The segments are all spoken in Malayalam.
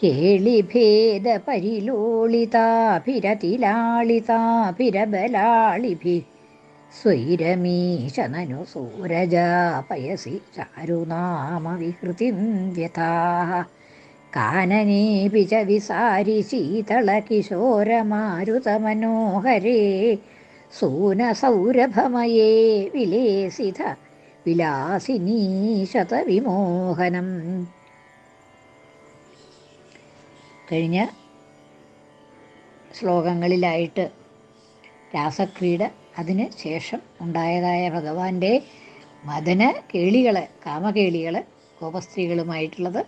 കേളിഭേദപരിലോളിതാഭിരതിലാളിതാഭിരബലാളിഭി സ്വൈരമീശനനു സൂരജാപയസി ചാരുനാമവിഹൃതിം വ്യഥാः വിസാരി ശീതളകിശോരമാരുതമനോഹരേ സൂനസൗരഭമയേ വിലേസിത വിലാസിനീശതവിമോഹനം. കഴിഞ്ഞ ശ്ലോകങ്ങളിലായിട്ട് രാസക്രീഡ അതിന് ശേഷം ഉണ്ടായതായ ഭഗവാന്റെ മദന കേളികളെ കാമകേളികളെ ഗോപസ്ത്രീകളുമായിട്ടുള്ളത്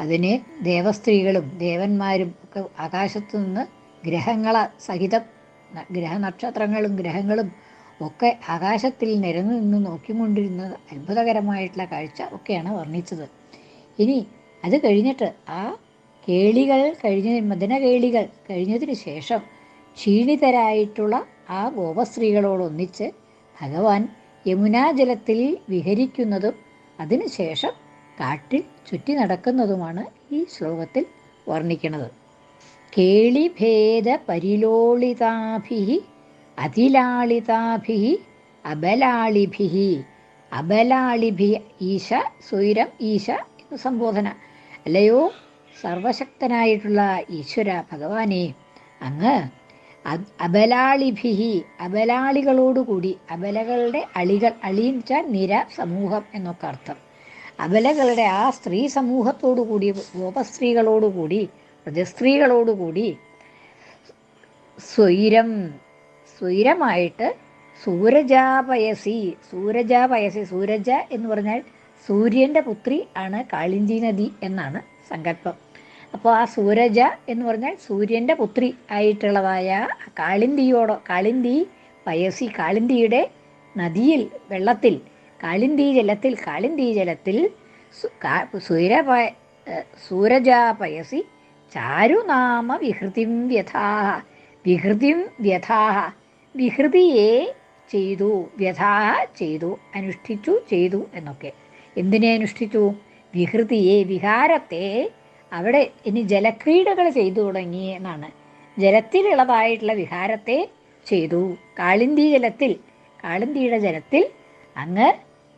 അതിനെ ദേവസ്ത്രീകളും ദേവന്മാരും ഒക്കെ ആകാശത്തു നിന്ന് ഗ്രഹങ്ങളെ സഹിതം ഗ്രഹനക്ഷത്രങ്ങളും ഗ്രഹങ്ങളും ഒക്കെ ആകാശത്തിൽ നിരന്നു നിന്ന് നോക്കിക്കൊണ്ടിരുന്നത് അത്ഭുതകരമായിട്ടുള്ള കാഴ്ച ഒക്കെയാണ് വർണിച്ചത്. ഇനി അത് കഴിഞ്ഞിട്ട് ആ കേളികൾ കഴിഞ്ഞ മദന കേളികൾ കഴിഞ്ഞതിന് ശേഷം ക്ഷീണിതരായിട്ടുള്ള ആ ഗോപസ്ത്രീകളോടൊന്നിച്ച് ഭഗവാൻ യമുനാജലത്തിൽ വിഹരിക്കുന്നതും അതിനുശേഷം കാട്ടിൽ ചുറ്റി നടക്കുന്നതുമാണ് ഈ ശ്ലോകത്തിൽ വർണിക്കുന്നത്. കേളിഭേദ പരിലോളിതാഭി അതിലാളിതാഭി അബലാളിഭി അബലാളിഭി ഈശ സ്വൈരം ഈശ എന്ന് സംബോധന. അല്ലയോ? സർവശക്തനായിട്ടുള്ള ഈശ്വര ഭഗവാനെ അങ്ങ് അബലാളിഭിഹി അബലാളികളോടുകൂടി അബലകളുടെ അളികൾ അളിയിച്ച നിര സമൂഹം എന്നൊക്കെ അർത്ഥം. അബലകളുടെ ആ സ്ത്രീ സമൂഹത്തോടുകൂടി ഗോപസ്ത്രീകളോടുകൂടി പ്രജസ്ത്രീകളോടുകൂടി സ്വൈരം സ്വൈരമായിട്ട് സൂരജാപയസി സൂരജാപയസി സൂരജ എന്ന് പറഞ്ഞാൽ സൂര്യന്റെ പുത്രി ആണ് കാളിഞ്ചി നദി എന്നാണ് സങ്കല്പം. അപ്പോൾ ആ സൂരജ എന്ന് പറഞ്ഞാൽ സൂര്യന്റെ പുത്രി ആയിട്ടുള്ളതായ കാളിന്തിയോടോ കാളിന്തി പയസി കാളിന്തിയുടെ നദിയിൽ വെള്ളത്തിൽ കാളിന്തി ജലത്തിൽ കാളിന്തി ജലത്തിൽ സൂര സൂരജാപയസി ചാരുനാമ വിഹൃതിം വ്യഥാഹ വിഹൃതിം വ്യഥാഹ വിഹൃതിയെ ചെയ്തു വ്യഥാഹ ചെയ്തു അനുഷ്ഠിച്ചു ചെയ്തു എന്നൊക്കെ. എന്തിനെ അനുഷ്ഠിച്ചു? വിഹൃതിയെ വിഹാരത്തെ അവിടെ ഇനി ജലക്രീഡകൾ ചെയ്തു തുടങ്ങി എന്നാണ്. ജലത്തിലുള്ളതായിട്ടുള്ള വിഹാരത്തെ ചെയ്തു. കാളിന്തി ജലത്തിൽ കാളിന്തിയുടെ ജലത്തിൽ അങ്ങ്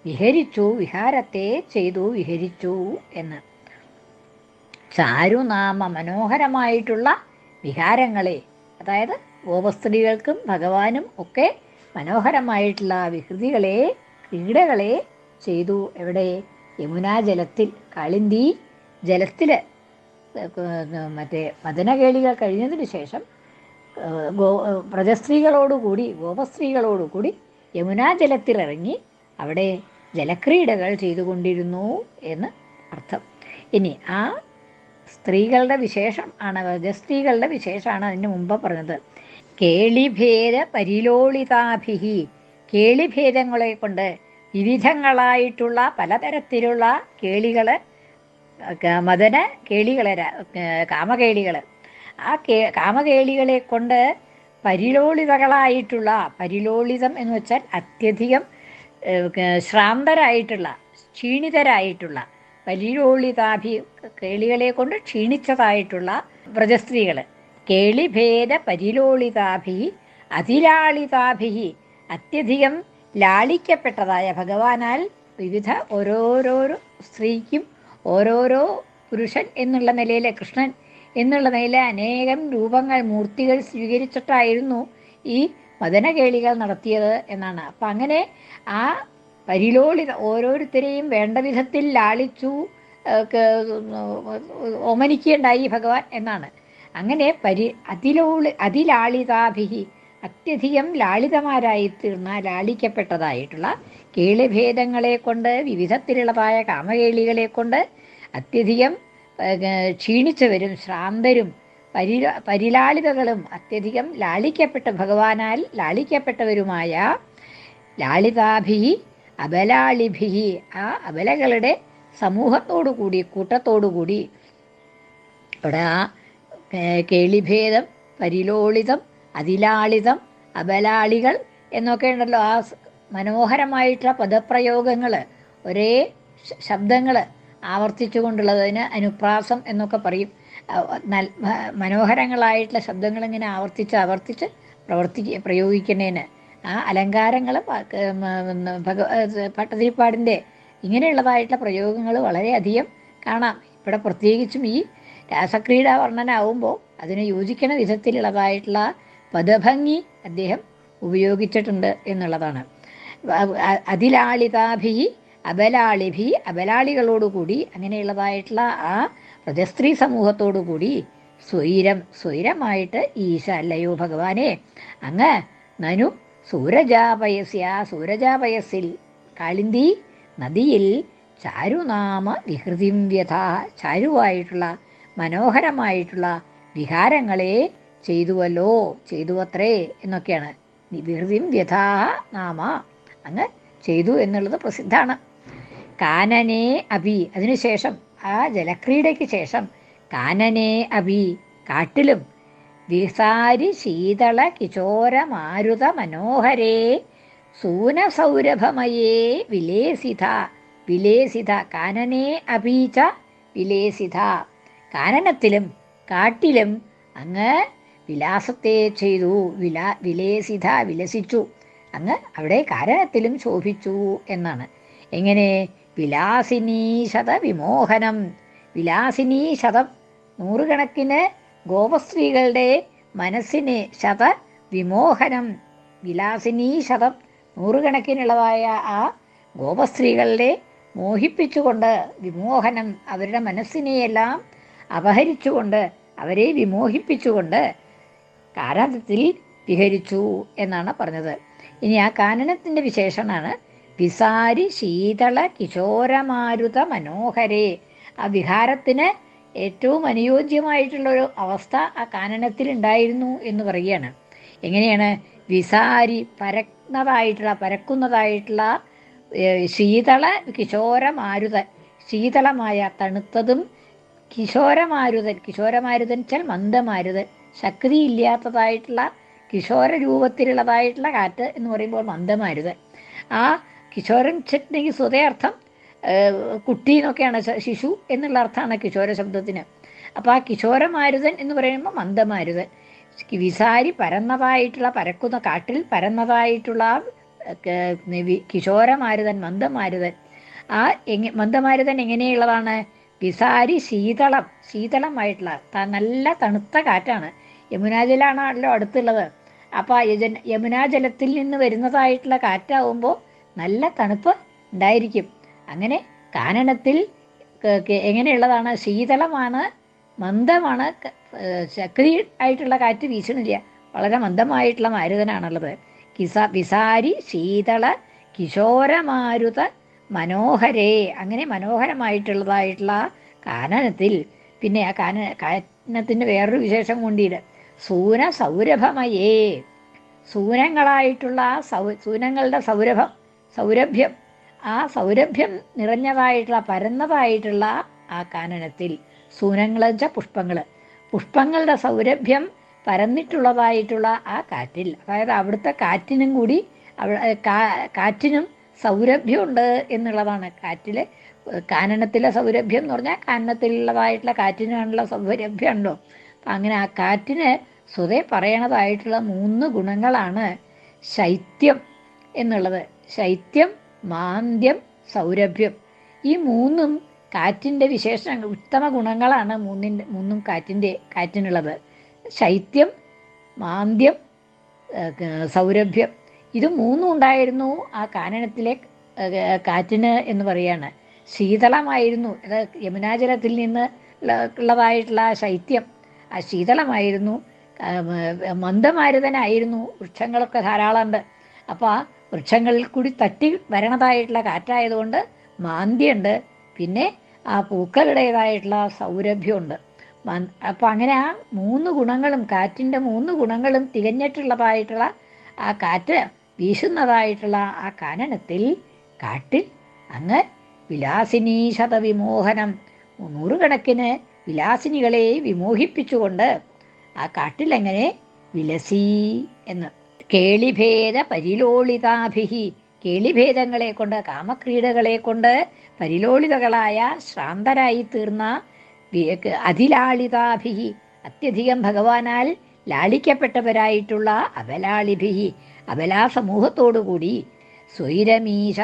വിഹരിച്ചു വിഹാരത്തെ ചെയ്തു വിഹരിച്ചു എന്ന്. ചാരുനാമ മനോഹരമായിട്ടുള്ള വിഹാരങ്ങളെ അതായത് ഗോപസ്ത്രീകൾക്കും ഭഗവാനും ഒക്കെ മനോഹരമായിട്ടുള്ള വികൃതികളെ ക്രീഡകളെ ചെയ്തു. എവിടെ? യമുനാ ജലത്തിൽ. കാളിന്തി ജലത്തിൽ മറ്റേ മദനകേളികൾ കഴിഞ്ഞതിന് ശേഷം ഗോ പ്രജസ്ത്രീകളോടുകൂടി ഗോപസ്ത്രീകളോടുകൂടി യമുനാ ജലത്തിലിറങ്ങി അവിടെ ജലക്രീഡകൾ ചെയ്തുകൊണ്ടിരുന്നു എന്ന് അർത്ഥം. ഇനി ആ സ്ത്രീകളുടെ വിശേഷം ആണ് പ്രജസ്ത്രീകളുടെ വിശേഷമാണ് അതിന് മുമ്പ് പറഞ്ഞത്. കേളിഭേദ പരിലോളിതാഭിഹി കേളിഭേദങ്ങളെ കൊണ്ട് വിവിധങ്ങളായിട്ടുള്ള പലതരത്തിലുള്ള കേളികൾ മദന കേളികളെ കാമകേളികൾ ആ കേ കാമകേളികളെ കൊണ്ട് പരിലോളിതകളായിട്ടുള്ള പരിലോളിതം എന്ന് വെച്ചാൽ അത്യധികം ശ്രാന്തരായിട്ടുള്ള ക്ഷീണിതരായിട്ടുള്ള പരിലോളിതാഭി കേളികളെ കൊണ്ട് ക്ഷീണിച്ചതായിട്ടുള്ള വ്രജസ്ത്രീകൾ കേളിഭേദ പരിലോളിതാഭി അതിലാളിതാഭി അത്യധികം ലാളിക്കപ്പെട്ടതായ ഭഗവാനാൽ വിവിധ ഓരോരോരോ സ്ത്രീക്കും ഓരോരോ പുരുഷൻ എന്നുള്ള നിലയിൽ കൃഷ്ണൻ എന്നുള്ള നിലയിൽ അനേകം രൂപങ്ങൾ മൂർത്തികൾ സ്വീകരിച്ചിട്ടായിരുന്നു ഈ മദനകേളികൾ നടത്തിയത് എന്നാണ്. അപ്പം അങ്ങനെ ആ പരിലോളിത ഓരോരുത്തരെയും വേണ്ട വിധത്തിൽ ലാളിച്ചു ഓമനിക്കുകയുണ്ടായി ഭഗവാൻ എന്നാണ്. അങ്ങനെ പരി അതിലോളി അതിലാളിതാഭിഹി അത്യധികം ലാളിതമാരായി തീർന്ന ലാളിക്കപ്പെട്ടതായിട്ടുള്ള കേളിഭേദങ്ങളെ കൊണ്ട് വിവിധത്തിലുള്ളതായ കാമകേളികളെ കൊണ്ട് അത്യധികം ക്ഷീണിച്ചവരും ശ്രാന്തരും പരി പരിലാളിതകളും അത്യധികം ലാളിക്കപ്പെട്ട ഭഗവാനാൽ ലാളിക്കപ്പെട്ടവരുമായ ലാളിതാഭി അബലാളിഭി ആ അബലകളുടെ സമൂഹത്തോടു കൂടി കൂട്ടത്തോടു കൂടി ഇവിടെ ആ കേളിഭേദം പരിലോളിതം അതിലാളിതം അബലാളികൾ എന്നൊക്കെ ഉണ്ടല്ലോ. ആ മനോഹരമായിട്ടുള്ള പദപ്രയോഗങ്ങൾ ഒരേ ശബ്ദങ്ങൾ ആവർത്തിച്ചുകൊണ്ടുള്ളതിന് അനുപ്രാസം എന്നൊക്കെ പറയും. മനോഹരങ്ങളായിട്ടുള്ള ശബ്ദങ്ങൾ ഇങ്ങനെ ആവർത്തിച്ച് ആവർത്തിച്ച് പ്രവർത്തി പ്രയോഗിക്കുന്നതിന്. ആ അലങ്കാരങ്ങൾ പട്ടതിരിപ്പാടിന്റെ ഇങ്ങനെയുള്ളതായിട്ടുള്ള പ്രയോഗങ്ങൾ വളരെയധികം കാണാം. ഇവിടെ പ്രത്യേകിച്ചും ഈ രാസക്രീഡ വർണനാവുമ്പോൾ അതിനെ യോജിക്കുന്ന വിധത്തിലുള്ളതായിട്ടുള്ള പദഭംഗി അദ്ദേഹം ഉപയോഗിച്ചിട്ടുണ്ട് എന്നുള്ളതാണ്. അതിലാളിതാഭി അബലാളിഭി അബലാളികളോടുകൂടി അങ്ങനെയുള്ളതായിട്ടുള്ള ആ പ്രജസ്ത്രീ സമൂഹത്തോടുകൂടി സ്വൈരം സ്വൈരമായിട്ട് ഈശ അല്ലയോ ഭഗവാനെ. അങ്ങ് നനു സൂരജാപയസ്യ സൂരജാപയസിൽ കാളിന്തി നദിയിൽ ചാരുനാമ വിഹൃതിം വ്യഥ ചാരുവായിട്ടുള്ള മനോഹരമായിട്ടുള്ള വിഹാരങ്ങളെ ചെയ്തുവല്ലോ ചെയ്തുവത്രേ എന്നൊക്കെയാണ്. വിഹൃതിം വ്യഥാ നാമ അങ്ങ് ചെയ്തു എന്നുള്ളത് പ്രസിദ്ധമാണ് കാനനേ അബി അതിനുശേഷം ആ ജലക്രീഡയ്ക്ക് ശേഷം കാനനേ അബി കാട്ടിലും വിസാരി ശീതള കിചോര മാരുത മനോഹരേ സൂനസൗരഭമയേ വിലേസിത വിലേസിത കാനനേ അബീച വിലേസിത. കാനനത്തിലും കാട്ടിലും അങ്ങ് വിലാസത്തെ ചെയ്തു. വിലാ വിലേസിത വിലസിച്ചു. അങ്ങ് അവിടെ കാരണത്തിലും ശോഭിച്ചു എന്നാണ്. എങ്ങനെ? വിലാസിനീശത വിമോഹനം വിലാസിനീശതം നൂറുകണക്കിന് ഗോപസ്ത്രീകളുടെ മനസ്സിന് ശത വിമോഹനം വിലാസിനീശതം നൂറുകണക്കിനുള്ളതായ ആ ഗോപസ്ത്രീകളെ മോഹിപ്പിച്ചുകൊണ്ട് വിമോഹനം അവരുടെ മനസ്സിനെയെല്ലാം അപഹരിച്ചുകൊണ്ട് അവരെ വിമോഹിപ്പിച്ചുകൊണ്ട് കാരാന്തത്തിൽ വിഹരിച്ചു എന്നാണ് പറഞ്ഞത്. ഇനി ആ കാനനത്തിന്റെ വിശേഷണമാണ് വിസാരി ശീതള കിശോരമാരുത മനോഹരേ. ആ വിഹാരത്തിന് ഏറ്റവും അനുയോജ്യമായിട്ടുള്ള ഒരു അവസ്ഥ ആ കാനനത്തിൽ ഉണ്ടായിരുന്നു എന്ന് പറയുകയാണ്. എങ്ങനെയാണ്? വിസാരി പരക്കുന്നതായിട്ടുള്ള പരക്കുന്നതായിട്ടുള്ള ശീതള കിശോരമാരുത. ശീതളമായ തണുത്തതും കിശോരമാരുതൻ കിശോരമാരുതൻ വെച്ചാൽ മന്ദമാരുതൻ. ശക്തിയില്ലാത്തതായിട്ടുള്ള കിശോര രൂപത്തിലുള്ളതായിട്ടുള്ള കാറ്റ് എന്ന് പറയുമ്പോൾ മന്ദമാരുതൻ ആ കിശോരൻ വെച്ചിട്ടുണ്ടെങ്കിൽ സ്വതയർത്ഥം കുട്ടി എന്നൊക്കെയാണ് ശിശു എന്നുള്ള അർത്ഥമാണ് കിഷോര ശബ്ദത്തിന്. അപ്പോൾ ആ കിശോരമാരുതൻ എന്ന് പറയുമ്പോൾ മന്ദമാരുതൻ. വിസാരി പരന്നതായിട്ടുള്ള പരക്കുന്ന കാട്ടിൽ പരന്നതായിട്ടുള്ള ആ, ക- വി- കിശോരമാരുതൻ മന്ദമാരുതൻ. ആ എങ്ങ മന്ദമാരുതൻ എങ്ങനെയുള്ളതാണ്? വിസാരി ശീതളം ശീതളമായിട്ടുള്ള നല്ല തണുത്ത കാറ്റാണ്. യമുനാജിലാണല്ലോ അടുത്തുള്ളത്. അപ്പോൾ ആ യമുനാജലത്തിൽ നിന്ന് വരുന്നതായിട്ടുള്ള കാറ്റാവുമ്പോൾ നല്ല തണുപ്പ് ഉണ്ടായിരിക്കും. അങ്ങനെ കാനനത്തിൽ എങ്ങനെയുള്ളതാണ്? ശീതളമാണ് മന്ദമാണ്. ശക്തി ആയിട്ടുള്ള കാറ്റ് വീശണില്ല വളരെ മന്ദമായിട്ടുള്ള മാരുതനാണുള്ളത്. കിസ വിസാരി ശീതള കിശോരമാരുത മനോഹരേ. അങ്ങനെ മനോഹരമായിട്ടുള്ളതായിട്ടുള്ള കാനനത്തിൽ. പിന്നെ ആ കാന കാനനത്തിന് വേറൊരു വിശേഷം കൊണ്ടിട്ട് സൂന സൗരഭമയേ. സൂനങ്ങളായിട്ടുള്ള ആ സൗ സൂനങ്ങളുടെ സൗരഭം സൗരഭ്യം ആ സൗരഭ്യം നിറഞ്ഞതായിട്ടുള്ള പരന്നതായിട്ടുള്ള ആ കാനനത്തിൽ സൂനങ്ങൾ വെച്ചാൽ പുഷ്പങ്ങൾ പുഷ്പങ്ങളുടെ സൗരഭ്യം പരന്നിട്ടുള്ളതായിട്ടുള്ള ആ കാറ്റിൽ. അതായത് അവിടുത്തെ കാറ്റിനും കൂടി കാറ്റിനും സൗരഭ്യമുണ്ട് എന്നുള്ളതാണ്. കാറ്റിലെ കാനനത്തിലെ സൗരഭ്യം എന്ന് പറഞ്ഞാൽ കാനനത്തിലുള്ളതായിട്ടുള്ള കാറ്റിനാണുള്ള സൗരഭ്യമുണ്ടോ അങ്ങനെ ആ കാറ്റിന് സ്വതേ പറയണതായിട്ടുള്ള മൂന്ന് ഗുണങ്ങളാണ് ശൈത്യം എന്നുള്ളത്. ശൈത്യം മാന്ദ്യം സൗരഭ്യം. ഈ മൂന്നും കാറ്റിന്റെ വിശേഷങ്ങൾ ഉത്തമ ഗുണങ്ങളാണ് മൂന്നിന്റെ മൂന്നും കാറ്റിന്റെ കാറ്റിനുള്ളത്. ശൈത്യം മാന്ദ്യം സൗരഭ്യം. ഇത് മൂന്നും ഉണ്ടായിരുന്നു ആ കാനനത്തിലെ കാറ്റിന് എന്ന് പറയാണ്. ശീതളമായിരുന്നു. അത് യമുനാജലത്തിൽ നിന്ന് ഉള്ളതായിട്ടുള്ള ശൈത്യം. ശീതളമായിരുന്നു. മന്ദമാരുതനായിരുന്നു. വൃക്ഷങ്ങളൊക്കെ ധാരാളമുണ്ട്. അപ്പോൾ ആ വൃക്ഷങ്ങളിൽ കൂടി തട്ടി വരണതായിട്ടുള്ള കാറ്റായതുകൊണ്ട് മാന്തിയുണ്ട്. പിന്നെ ആ പൂക്കളുടേതായിട്ടുള്ള സൗരഭ്യമുണ്ട്. അപ്പം അങ്ങനെ ആ മൂന്ന് ഗുണങ്ങളും കാറ്റിന്റെ മൂന്ന് ഗുണങ്ങളും തികഞ്ഞിട്ടുള്ളതായിട്ടുള്ള ആ കാറ്റ് വീശുന്നതായിട്ടുള്ള ആ കാനനത്തിൽ കാട്ടിൽ അങ്ങ് വിലാസിനീ ശതവിമോഹനം നൂറുകണക്കിന് വിലാസിനികളെ വിമോഹിപ്പിച്ചുകൊണ്ട് ആ കാട്ടിലെങ്ങനെ വിലസി എന്ന്. കേളിഭേദ പരിലോളിതാഭിഹി കേളിഭേദങ്ങളെ കൊണ്ട് കാമക്രീഡകളെ കൊണ്ട് പരിലോളിതകളായ ശ്രാന്തരായി തീർന്ന അതിലാളിതാഭിഹി അത്യധികം ഭഗവാനാൽ ലാളിക്കപ്പെട്ടവരായിട്ടുള്ള അബലാളിഭിഹി അബലാ സമൂഹത്തോടുകൂടി സ്വൈരമീശ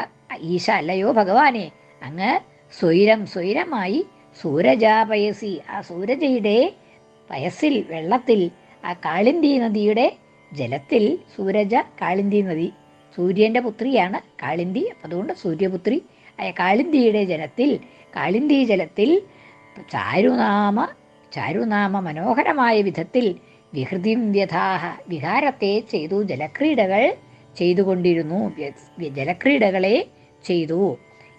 ഈശ അല്ലയോ ഭഗവാനെ അങ്ങ് സ്വൈരം സ്വൈരമായി സൂരജാപയസി. ആ സൂരജയുടെ പയസിൽ വെള്ളത്തിൽ ആ കാളിന്തി നദിയുടെ ജലത്തിൽ സൂരജ കാളിന്തി നദി. സൂര്യന്റെ പുത്രിയാണ് കാളിന്തി. അതുകൊണ്ട് സൂര്യപുത്രി ആ കാളിന്തിയുടെ ജലത്തിൽ കാളിന്തി ജലത്തിൽ ചാരുനാമ ചാരുനാമ മനോഹരമായ വിധത്തിൽ വിഹൃതിം വ്യഥാഹ വിഹാരത്തെ ചെയ്തു ജലക്രീഡകൾ ചെയ്തുകൊണ്ടിരുന്നു ജലക്രീഡകളെ ചെയ്തു.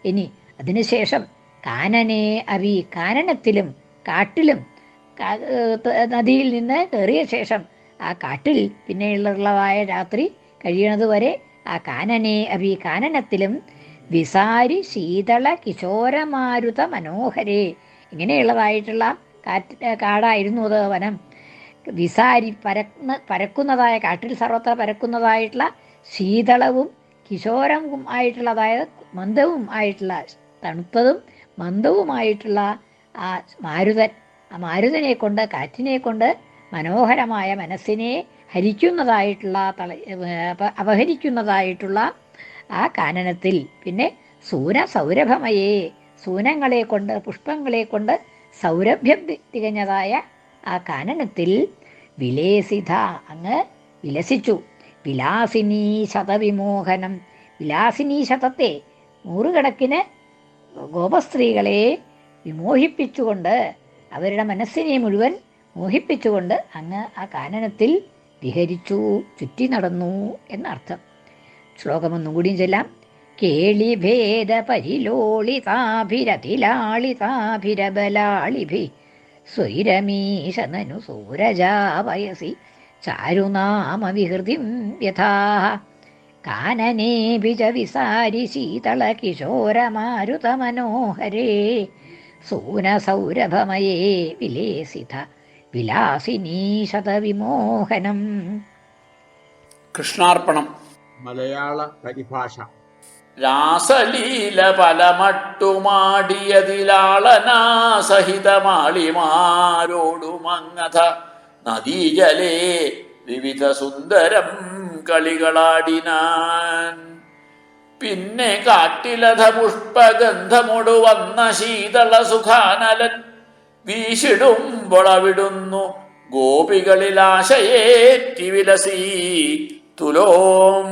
ഇനി അതിനുശേഷം കാനനെ അവി കാനനത്തിലും കാട്ടിലും നദിയിൽ നിന്ന് കയറിയ ശേഷം ആ കാട്ടിൽ പിന്നെയുള്ളവായ രാത്രി കഴിയണതുവരെ ആ കാനനെ അവി കാനനത്തിലും വിസാരി ശീതള കിശോരമാരുത മനോഹരേ. ഇങ്ങനെയുള്ളതായിട്ടുള്ള കാറ്റ് കാടായിരുന്നു അത് വനം. വിസാരി പരക്കുന്ന പരക്കുന്നതായ കാട്ടിൽ സർവത്ര പരക്കുന്നതായിട്ടുള്ള ശീതളവും കിശോരവും ആയിട്ടുള്ള അതായത് മന്ദവും ആയിട്ടുള്ള തണുപ്പതും മന്ദവുമായിട്ടുള്ള ആ മാരുതൻ ആ മാരുതനെ കൊണ്ട് കാറ്റിനെ കൊണ്ട് മനോഹരമായ മനസ്സിനെ ഹരിക്കുന്നതായിട്ടുള്ള തള അപഹരിക്കുന്നതായിട്ടുള്ള ആ കാനനത്തിൽ പിന്നെ സൂന സൗരഭമയേ സൂനങ്ങളെ കൊണ്ട് പുഷ്പങ്ങളെ കൊണ്ട് സൗരഭ്യം തികഞ്ഞതായ ആ കാനനത്തിൽ വിലേസിത അങ്ങ് വിലസിച്ചു. വിലാസിനീ ശതവിമോഹനം വിലാസിനീ ശതത്തെ നൂറുകണക്കിന് ഗോപസ്ത്രീകളെ വിമോഹിപ്പിച്ചുകൊണ്ട് അവരുടെ മനസ്സിനെ മുഴുവൻ മോഹിപ്പിച്ചുകൊണ്ട് അങ്ങ് ആ കാനനത്തിൽ വിഹരിച്ചു ചുറ്റി നടന്നു എന്നർത്ഥം. ശ്ലോകം ഒന്നും കൂടിയും ചെല്ലാം കേളിഭേദ പരിലോളിതാഭിരതിലാളിതാഭിരബലാളിഭി സ്വൈരമീശനനു വിഹൃതിം ചാരുനാമവിഹൃതിം യഥാ കാനനേഭി ശീതള കിശോരമാരുത മനോഹരേ. സൂനസൗരഭമയേ വിലേസിത വിലാസിനീശതവിമോഹനം. കൃഷ്ണാർപ്പണം. മലയാള പരിഭാഷ. രാസലീല പലമട്ടുമാടിയതിലാളനാസഹിതമാളിമാരോടുമങ്ങഥ നദീജലേ വിവിധ സുന്ദരം കളികളാടിനാൻ. പിന്നെ കാട്ടിലധ പുഷ്പഗന്ധമൊടു വന്ന ശീതള സുഖാനലൻ വീശിടുമ്പൊളവിടുന്നു ഗോപികളിൽ ആശയേറ്റി വിലസി തുലോം.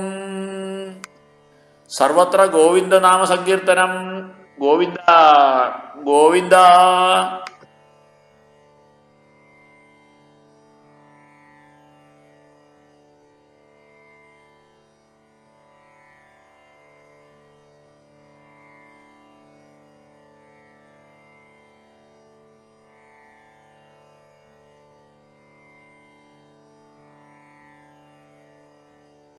സർവത്ര ഗോവിന്ദനാമ സങ്കീർത്തനം ഗോവിന്ദ ഗോവിന്ദ.